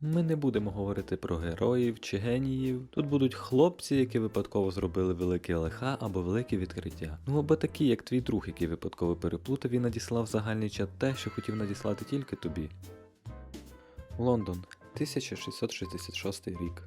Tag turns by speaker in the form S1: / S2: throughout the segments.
S1: Ми не будемо говорити про героїв чи геніїв. Тут будуть хлопці, які випадково зробили велике лиха або велике відкриття. Ну або такі, як твій друг, який випадково переплутав і надіслав загальний чат те, що хотів надіслати тільки тобі. Лондон, 1666 рік.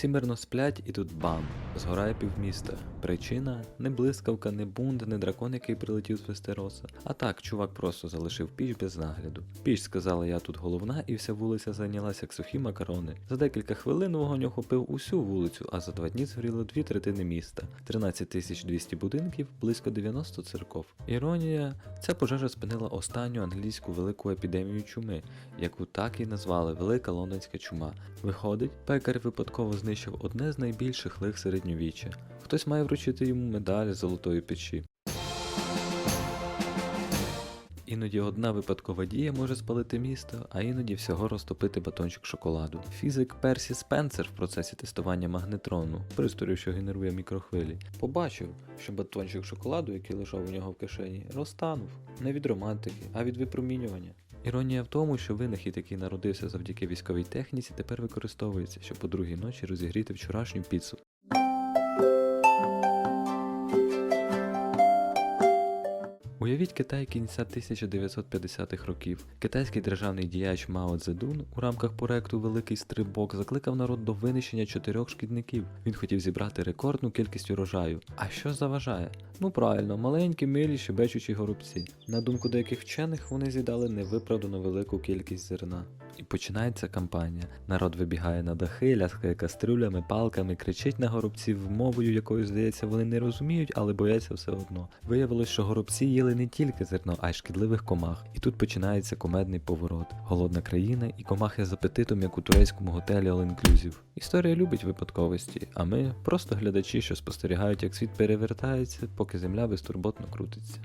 S1: Всі мирно сплять, і тут бам! Згорає півміста. Причина не блискавка, не бунт, не дракон, який прилетів з Вестероса. А так, чувак просто залишив піч без нагляду. Піч сказала, я тут головна, і вся вулиця зайнялася як сухі макарони. За декілька хвилин вогонь охопив усю вулицю, а за два дні згоріло дві третини міста, 13 200 будинків, близько 90 церков. Іронія, ця пожежа спинила останню англійську велику епідемію чуми, яку так і назвали Велика Лондонська чума. Виходить, пекар випадково знищив одне з найбільших лих середньовіччя. Хтось має вручити йому медаль золотої печі. Іноді одна випадкова дія може спалити місто, а іноді всього розтопити батончик шоколаду. Фізик Персі Спенсер в процесі тестування магнетрону, пристрою, що генерує мікрохвилі, побачив, що батончик шоколаду, який лежав у нього в кишені, розтанув не від романтики, а від випромінювання. Іронія в тому, що винахід, який народився завдяки військовій техніці, тепер використовується, щоб по другій ночі розігріти вчорашню піцу. Уявіть Китай кінця 1950-х років. Китайський державний діяч Мао Цзедун у рамках проекту Великий стрибок закликав народ до винищення чотирьох шкідників. Він хотів зібрати рекордну кількість урожаю. А що заважає? Ну правильно, маленькі, милі, щебечучі горобці. На думку деяких вчених, вони з'їдали невиправдано велику кількість зерна. І починається кампанія. Народ вибігає на дахи, ляскає кастрюлями, палками, кричить на горобців мовою, якою здається, вони не розуміють, але бояться все одно. Виявилось, що горобці їли не тільки зерно, а й шкідливих комах. І тут починається комедний поворот. Голодна країна і комахи з апетитом, як у турецькому готелі All Inclusive. Історія любить випадковості, а ми просто глядачі, що спостерігають, як світ перевертається, поки земля безтурботно крутиться.